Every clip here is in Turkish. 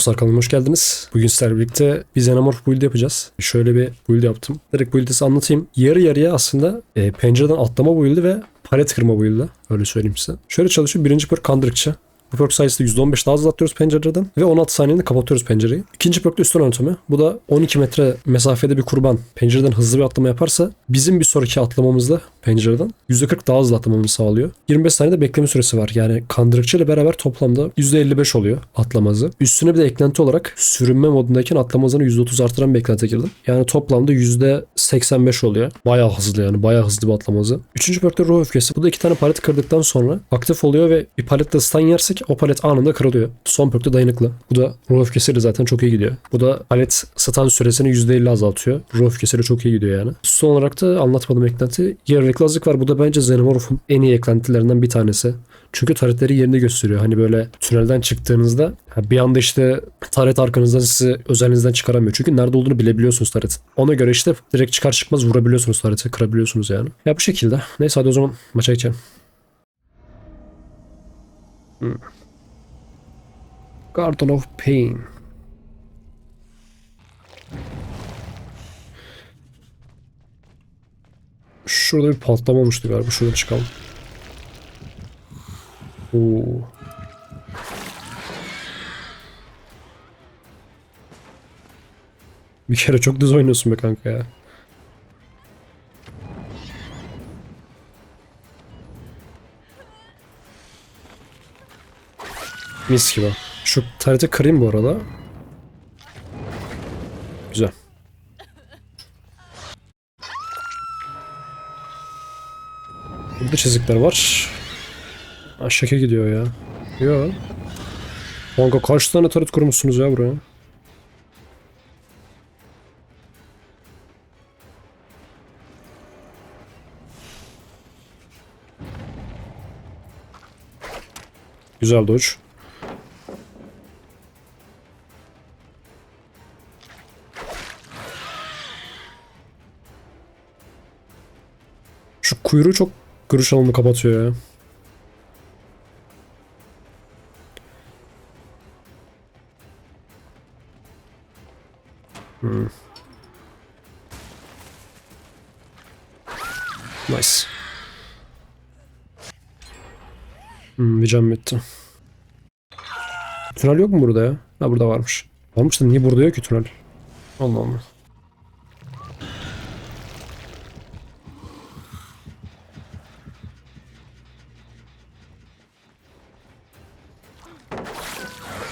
Dostlar kanalıma hoş geldiniz. Bugün sizlerle birlikte bir Xenomorph build yapacağız. Şöyle bir build yaptım. Direkt build'i size anlatayım. Yarı yarıya aslında e, pencereden atlama build'i ve palet kırma build'i. Öyle söyleyeyim size. Şöyle çalışıyor. Birinci perk kandırıkçı. Bu perk sayesinde %15 daha hızlı atlıyoruz pencereden ve 16 saniyede kapatıyoruz pencereyi. İkinci perk de üstten anatomi. Bu da 12 metre mesafede bir kurban pencereden hızlı bir atlama yaparsa bizim bir sonraki atlamamızda pencereden %40 daha hızlı atlamamızı sağlıyor. 25 saniyede bekleme süresi var. Yani kandırıkçı ile beraber toplamda %55 oluyor atlama hızı. Üstüne bir de eklenti olarak sürünme modundayken atlama hızını %30 artıran bir eklenti girdim. Yani toplamda %85 oluyor. Bayağı hızlı yani. Bayağı hızlı bir atlama hızı. Üçüncü perk de ruh öfkesi. Bu da iki tane palet kırdıktan sonra aktif oluyor ve bir paletle stun yersek o palet anında kırılıyor. Son perk de dayanıklı. Bu da ruh öfkesiyle zaten çok iyi gidiyor. Bu da palet stun süresini %50 azaltıyor. Ruh öfkesiyle çok iyi gidiyor yani. Son olarak da anlatmadığım eklenti Gearlik Lazık var. Bu da bence Xenomorph'un en iyi eklentilerinden bir tanesi. Çünkü taretleri yerini gösteriyor. Hani böyle tünelden çıktığınızda bir anda işte taret arkanızdan sizi özelinizden çıkaramıyor. Çünkü nerede olduğunu bilebiliyorsunuz taret. Ona göre işte direkt çıkar çıkmaz vurabiliyorsunuz tareti. Kırabiliyorsunuz yani. Ya bu şekilde. Neyse hadi o zaman maça geçelim. Hmm. Garden of Pain. Şurada bir patlama olmuştu galiba. Şurada çıkalım. Oo. Bir kere çok düz oynuyorsun be kanka ya. Mis gibi. Şu tarihte kırayım bu arada. Burada çizikler var. Ha, şaka gidiyor ya. Yo. Kanka kaç tane tarot kurmuşsunuz ya buraya? Güzel dodge. Şu kuyruğu çok görüş alanını kapatıyor ya. Hmm. Nice. Hmm, bir can bitti. Tünel yok mu burada ya? Ha burada varmış. Varmış da niye burada yok ki tünel? Allah Allah.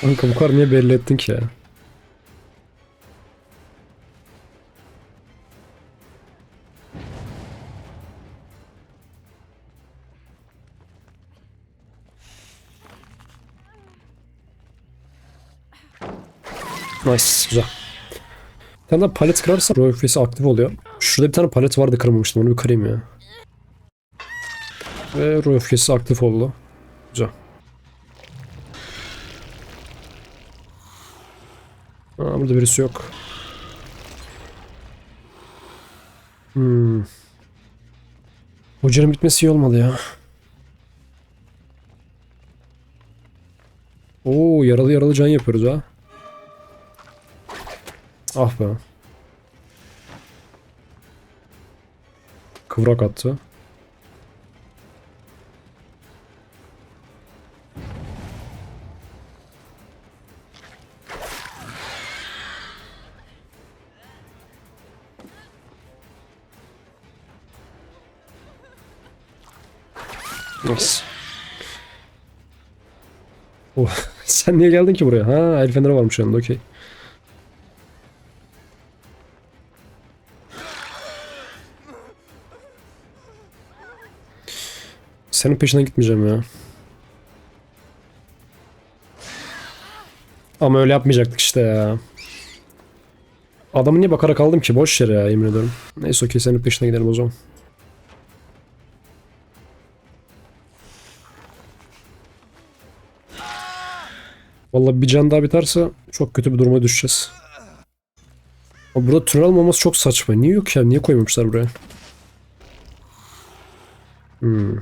Kanka bu kadar niye belli ettin ki ya? Nice, güzel. Bir tane palet kırarsa Roy Face aktif oluyor. Şurada bir tane palet vardı kırmamıştım onu bir kırayım ya. Ve Roy öfkesi aktif oldu. Güzel. Burada birisi yok. Hmm. Hocanın bitmesi iyi olmadı ya. Oo yaralı yaralı can yapıyoruz ha. Ah be. Kıvrak attı. Nice. Oh, sen niye geldin ki buraya? Ha, el feneri varmış yanında, okey. Senin peşinden gitmeyeceğim ya. Ama öyle yapmayacaktık işte ya. Adamı niye bakarak aldım ki? Boş yere ya yemin ediyorum. Neyse okey senin peşine gidelim o zaman. Vallahi bir can daha biterse çok kötü bir duruma düşeceğiz. Ama burada tünel olmaması çok saçma. Niye yok ya? Niye koymamışlar buraya? Hmm.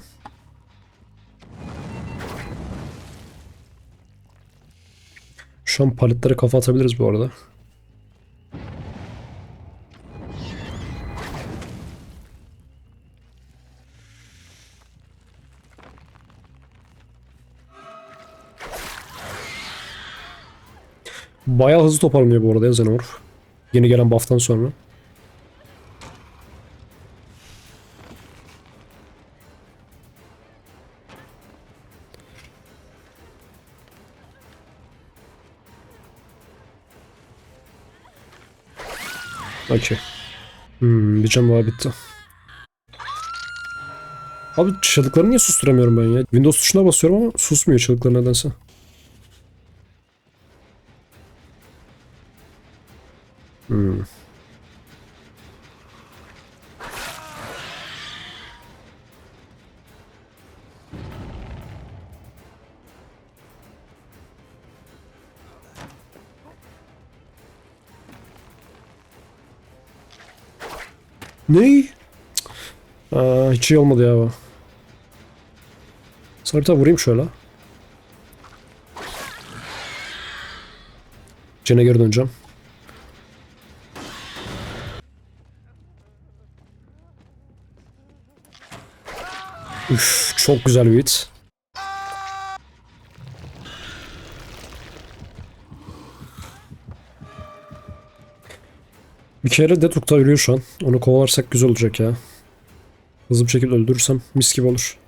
Şu an paletlere kafa atabiliriz bu arada. Bayağı hızlı toparlanıyor bu arada ya Xenomorph. Yeni gelen buff'tan sonra. Okey. Hmm, bir can daha bitti. Abi çığlıkları niye susturamıyorum ben ya? Windows tuşuna basıyorum ama susmuyor çığlıklar nedense. Hiç iyi olmadı ya bu. Tane vurayım şöyle. Cene geri döneceğim. Üf, çok güzel bir hit. Bir kere de Tukta ölüyor şu an. Onu kovalarsak güzel olacak ya. Hızlı bir şekilde öldürürsem mis gibi olur.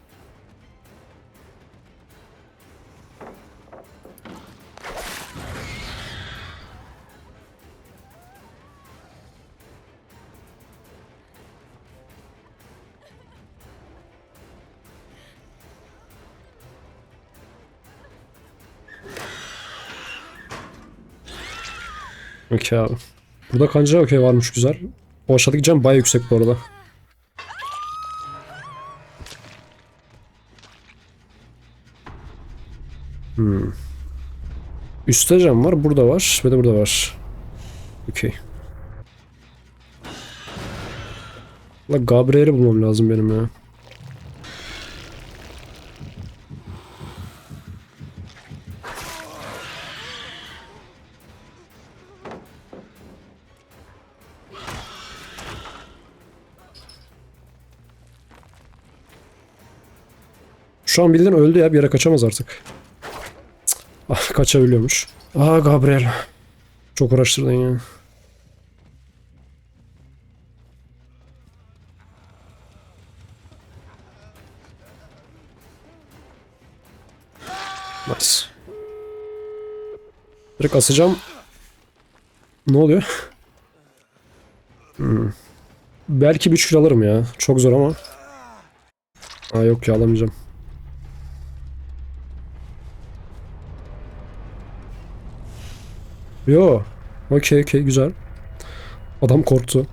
Okey abi. Burada kanca okey varmış güzel. O aşağıdaki cam baya yüksek bu arada. Hmm. Üstte cam var, burada var ve de burada var. Okey. La Gabriel'i bulmam lazım benim ya. Şu an bildiğin öldü ya bir yere kaçamaz artık. Ah kaçabiliyormuş. Aa Gabriel. Çok uğraştırdın ya. Nice. Direkt asacağım. Ne oluyor? Hmm. Belki bir 3 kill alırım ya. Çok zor ama. Aa yok ya alamayacağım. Yo. Okey okey güzel. Adam korktu.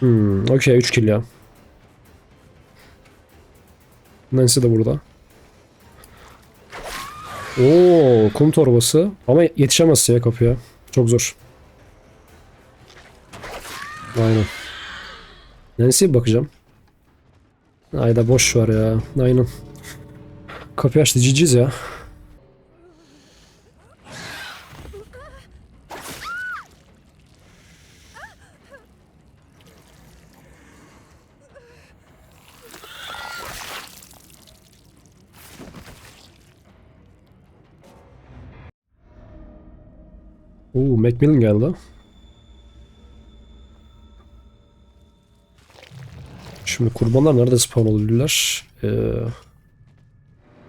Hmm, okey 3 kill ya. Nancy de burada. Oo, kum torbası. Ama yetişemez ya kapıya. Çok zor. Aynen. Nancy'ye bakacağım. Ayda boş var ya. Aynen. Kapıyı açtı ciciz ya. Oo, Macmillan geldi. Şimdi kurbanlar nerede spawn olabilirler? Ee...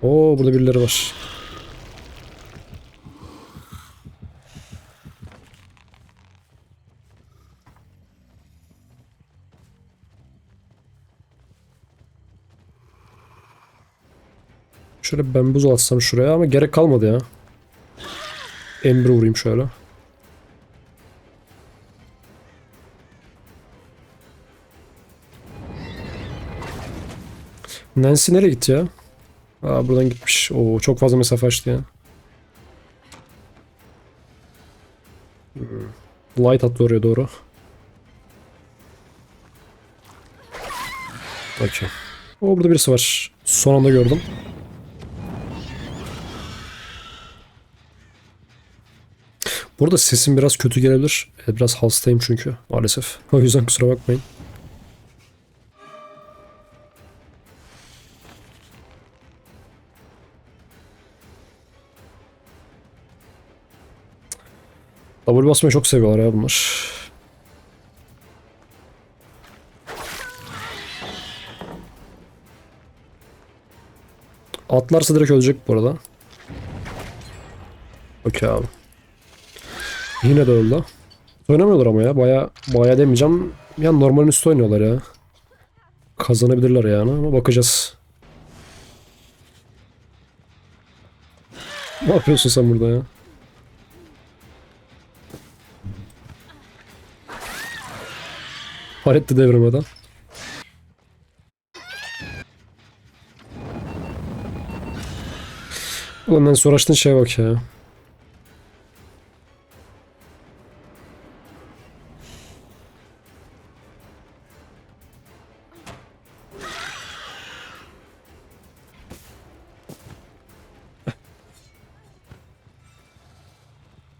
Oo, burada birileri var. Şöyle ben buz atsam şuraya ama gerek kalmadı ya. Ember vurayım şöyle. Nancy nereye gitti ya? Aa buradan gitmiş. Oo çok fazla mesafe açtı ya. Hmm. Light attı oraya doğru. Okey. O burada birisi var. Son anda gördüm. Burada sesim biraz kötü gelebilir. Biraz hastayım çünkü maalesef. O yüzden kusura bakmayın. W basmayı çok seviyorlar ya bunlar. Atlarsa direkt ölecek bu arada. Okey abi. Yine de öldü. Oynamıyorlar ama ya. Baya baya demeyeceğim. Yani normalin üstü oynuyorlar ya. Kazanabilirler yani ama bakacağız. Ne yapıyorsun sen burada ya? Haretti devremeden. Ulan ben sonra açtığın şeye bak ya.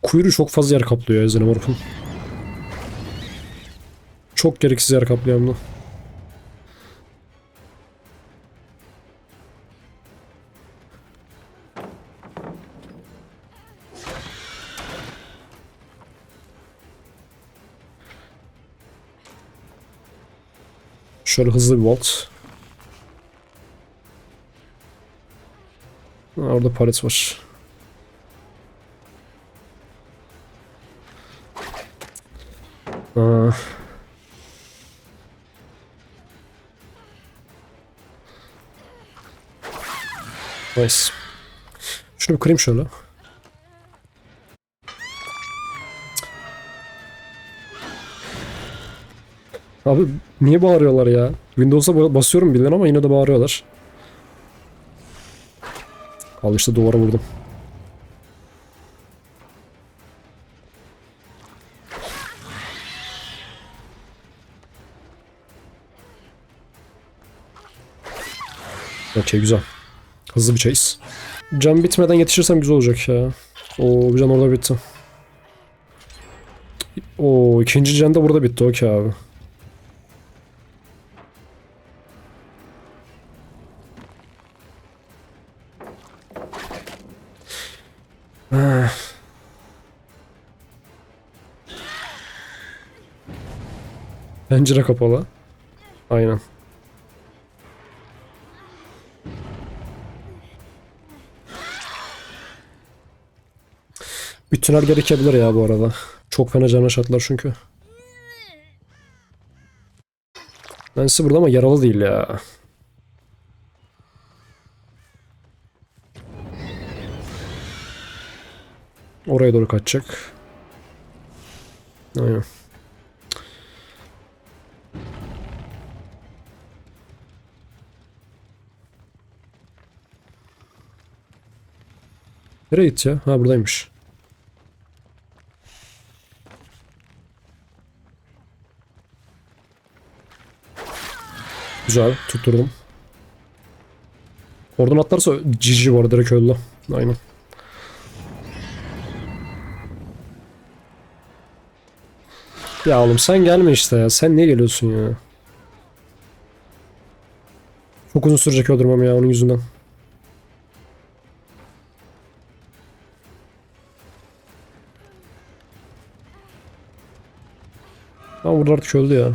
Kuyruğu çok fazla yer kaplıyor ya Xenomorph'un. Çok gereksiz yer hem de. Şöyle hızlı bir volt. Orada palet var. Aa. Nice. Şunu kırayım şöyle. Abi niye bağırıyorlar ya? Windows'a ba- basıyorum bildiğin ama yine de bağırıyorlar. Al işte duvara vurdum. Okey güzel. Hızlı bir chase. Can bitmeden yetişirsem güzel olacak ya. Oo bir can orada bitti. Oo ikinci can da burada bitti okey abi. Pencere kapalı. Aynen. Tünel gerekebilir ya bu arada. Çok fena canı şartlar çünkü. Nancy burada ama yaralı değil ya. Oraya doğru kaçacak. Aynen. Nereye gitti ya? Ha buradaymış. Güzel tutturdum. Oradan atlarsa cici var direkt öldü. Aynen. Ya oğlum sen gelme işte ya. Sen niye geliyorsun ya? Çok uzun sürecek öldürmem ya onun yüzünden. Ama burada artık öldü ya.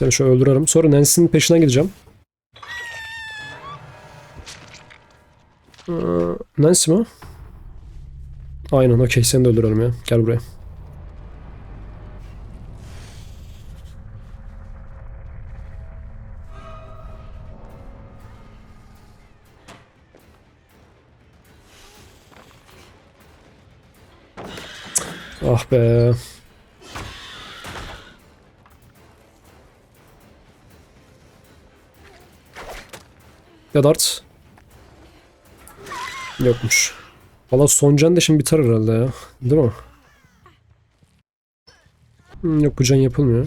Seni şöyle öldürelim. Sonra Nancy'nin peşinden gideceğim. Ee, Nancy mi? Aynen okey seni de öldürelim ya. Gel buraya. Ah be. Ya dart. Yokmuş. Valla son can da şimdi biter herhalde ya. Değil mi? Hmm, yok bu can yapılmıyor.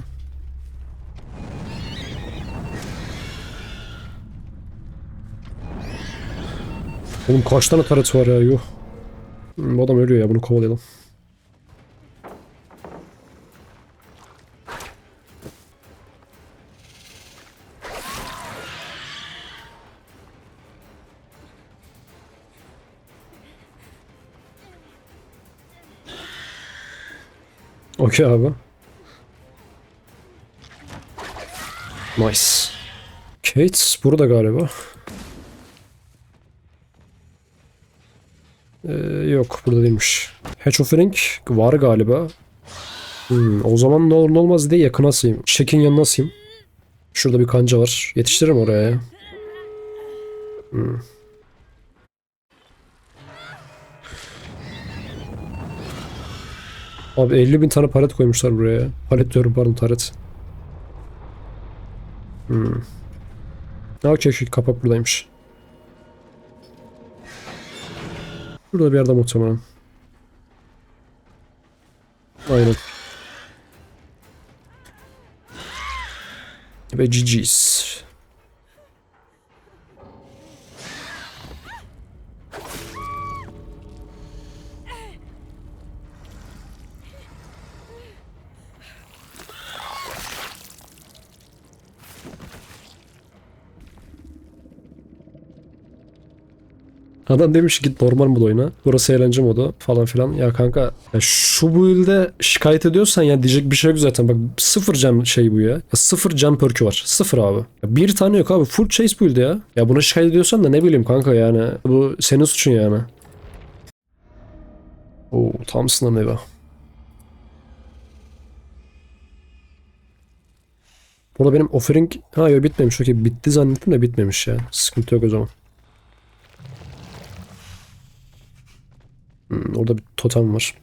Oğlum kaç tane taret var ya yuh. Hmm, bu adam ölüyor ya bunu kovalayalım. Okey abi. Nice. Kate burada galiba. Ee, yok burada değilmiş. Hatch of Ring var galiba. Hmm, o zaman ne olur ne olmaz diye yakın asayım. Çekin yanına asayım. Şurada bir kanca var. Yetiştiririm oraya ya. Hmm. Abi 50 bin tane palet koymuşlar buraya. ya. Palet diyorum pardon taret. Hmm. Okey okey kapak buradaymış. Burada bir yerde muhtemelen. Aynen. Ve GG's. Adam demiş git normal mod oyna. Burası eğlence modu falan filan. Ya kanka ya şu build'e şikayet ediyorsan ya diyecek bir şey yok zaten. Bak sıfır cam şey bu ya. ya sıfır cam perk'ü var. Sıfır abi. Ya bir tane yok abi. Full chase build ya. Ya buna şikayet ediyorsan da ne bileyim kanka yani. Bu senin suçun yani. Oo tam sınır eva. Burada benim offering... Ha yok bitmemiş. Okey bitti zannettim de bitmemiş ya. Sıkıntı yok o zaman. Hmm, orada bir totem var.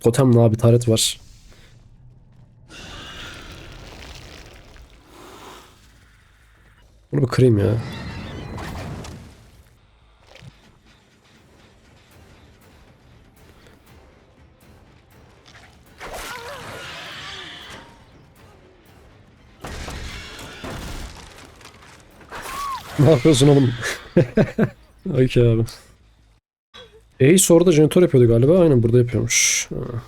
Totem ne abi taret var. Bunu bir kırayım ya. Ne yapıyorsun oğlum? Okey abi. Ace orada jeneratör yapıyordu galiba. Aynen burada yapıyormuş. Ha.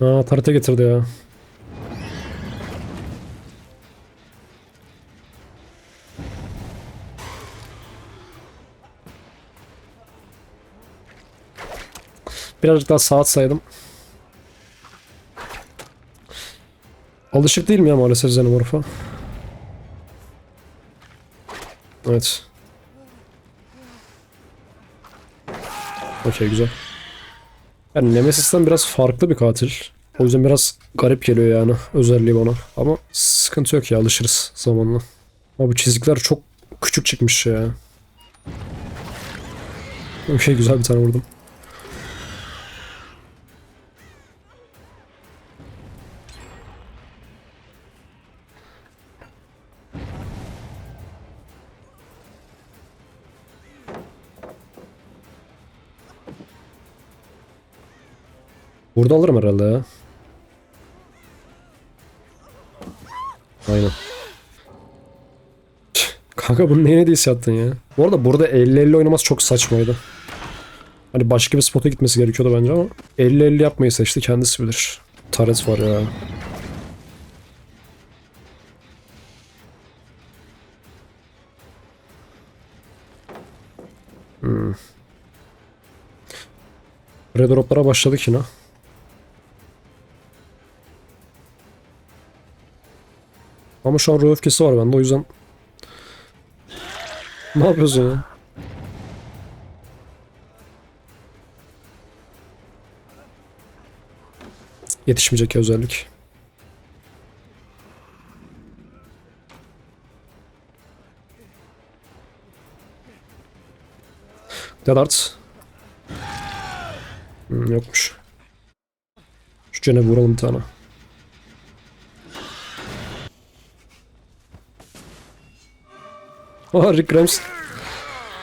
Aa tarete getirdi ya. Birazcık daha saat saydım. Alışık değilim ya maalesef Xenomorph'a. Evet. Okey güzel. Yani Nemesis'ten biraz farklı bir katil. O yüzden biraz garip geliyor yani özelliği bana. Ama sıkıntı yok ya alışırız zamanla. Ama bu çizikler çok küçük çıkmış ya. Okey güzel bir tane vurdum. Burada alırım herhalde ya. Aynen. Kanka bunun neyine diye attın ya? Bu arada burada 50-50 oynaması çok saçmaydı. Hani başka bir spota gitmesi gerekiyordu bence ama 50-50 yapmayı seçti kendisi bilir. Taret var ya. Hmm. Red droplara başladık yine. Ama şu an ruh öfkesi var bende o yüzden. Ne yapıyorsun ya? Yetişmeyecek ya özellik. Dead Arts. Hmm, yokmuş. Şu cene vuralım bir tane. Aa Rick Grimes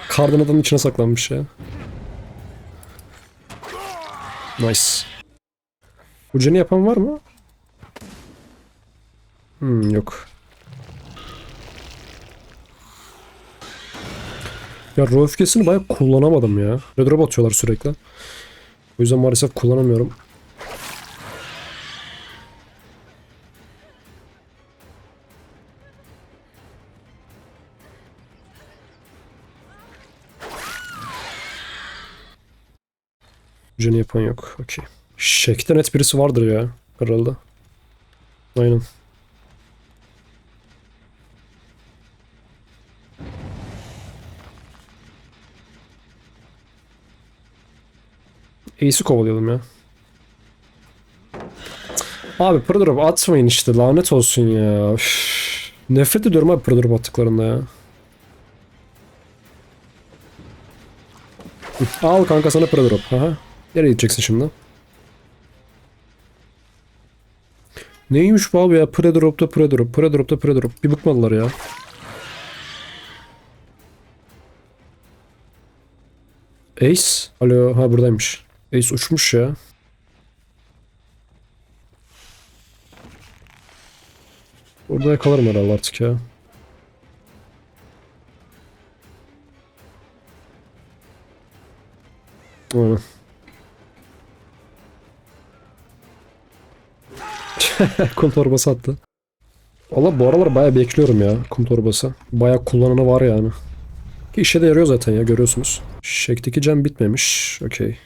kardan adamın içine saklanmış ya. Nice. Bu ceni yapan var mı? Hmm, yok. Ya ruh öfkesini bayağı kullanamadım ya. Red drop atıyorlar sürekli. O yüzden maalesef kullanamıyorum. Jeni yapan yok. Okey. Şekte net birisi vardır ya. Herhalde. Aynen. Ace'i kovalıyordum ya. Abi Pırdrop atmayın işte lanet olsun ya. Üf. Nefret ediyorum abi Pırdrop attıklarında ya. Al kanka sana Pırdrop. Aha. Nereye gideceksin şimdi? Neymiş bu abi ya? Predrop'ta Predrop, Predrop'ta Predrop. Bir bıkmadılar ya. Ace? Alo, ha buradaymış. Ace uçmuş ya. Burada yakalarım herhalde artık ya. Aynen. kum torbası attı. Valla bu aralar bayağı bekliyorum ya kum torbası. Bayağı kullananı var yani. Ki işe de yarıyor zaten ya görüyorsunuz. Şekteki cam bitmemiş. Okey.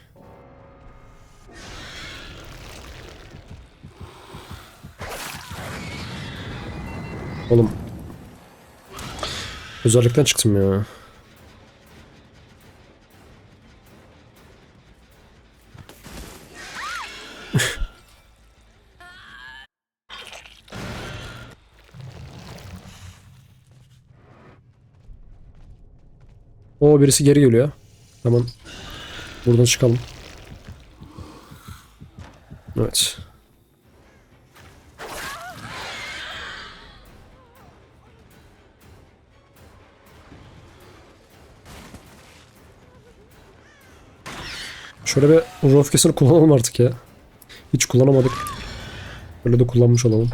Oğlum. Özellikten çıktım ya. O birisi geri geliyor. Hemen buradan çıkalım. Evet. Şöyle bir ruh öfkesini kullanalım artık ya. Hiç kullanamadık. Böyle de kullanmış olalım.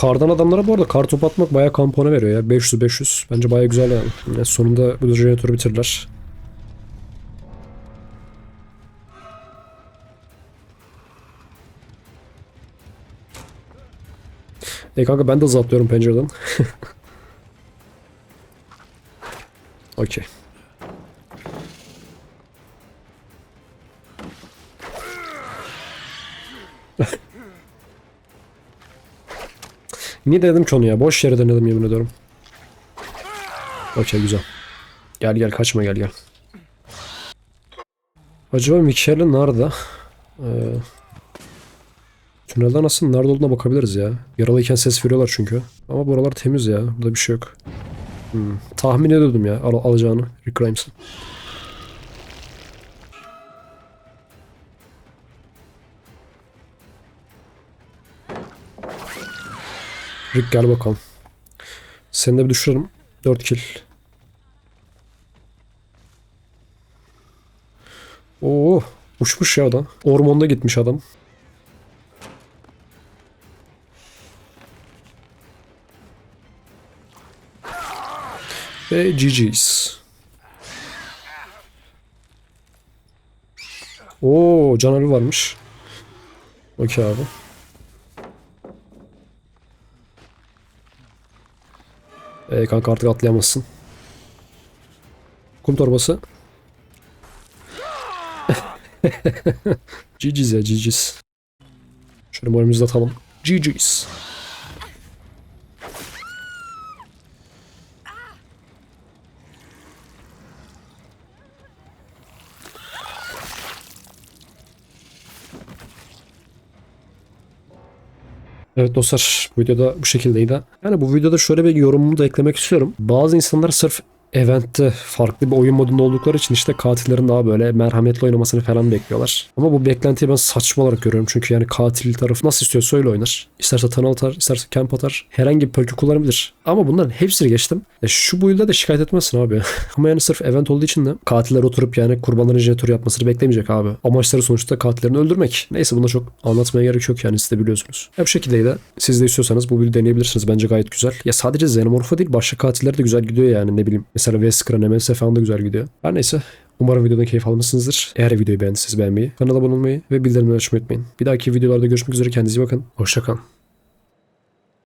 Kardan adamlara bu arada kar top atmak bayağı kampona veriyor ya. 500-500. Bence bayağı güzel yani. yani sonunda bu jeneratörü bitirirler. E kanka ben de hızlı atlıyorum pencereden. Okey. Niye denedim ki onu ya? Boş yere denedim yemin ediyorum. Okey güzel. Gel gel kaçma gel gel. Acaba Mikael'in nerede? Ee, tünelden aslında nerede olduğuna bakabiliriz ya. Yaralıyken ses veriyorlar çünkü. Ama buralar temiz ya. Burada bir şey yok. Hmm. Tahmin ediyordum ya al alacağını Rick Grimes'ın. Rick gel bakalım. Seni de bir düşürelim. 4 kill. Oo, uçmuş ya adam. Ormanda gitmiş adam. Ve GG's. Oo, canavar varmış. Okey abi. Ee, kanka artık atlayamazsın. Kum torbası. GG's ya GG's. Şöyle moralimizi atalım. GG's. Evet dostlar bu videoda bu şekildeydi. Yani bu videoda şöyle bir yorumumu da eklemek istiyorum. Bazı insanlar sırf eventte farklı bir oyun modunda oldukları için işte katillerin daha böyle merhametli oynamasını falan bekliyorlar. Ama bu beklentiyi ben saçma olarak görüyorum. Çünkü yani katil tarafı nasıl istiyorsa öyle oynar. İsterse tunnel atar, isterse camp atar. Herhangi bir perk'ü kullanabilir. Ama bunların hepsini geçtim. E şu build'de de şikayet etmezsin abi. Ama yani sırf event olduğu için de katiller oturup yani kurbanların jeneratörü yapmasını beklemeyecek abi. Amaçları sonuçta katillerini öldürmek. Neyse bunda çok anlatmaya gerek yok yani siz de biliyorsunuz. Ya bu şekildeydi. Siz de istiyorsanız bu build'i deneyebilirsiniz. Bence gayet güzel. Ya sadece Xenomorph'a değil başka katiller de güzel gidiyor yani ne bileyim. Mesela Vesker'a, Nemes'e falan da güzel gidiyor. Her neyse. Umarım videodan keyif almışsınızdır. Eğer videoyu beğendiyseniz beğenmeyi, kanala abone olmayı ve bildirimleri açmayı unutmayın. Bir dahaki videolarda görüşmek üzere. Kendinize iyi bakın. Hoşçakalın.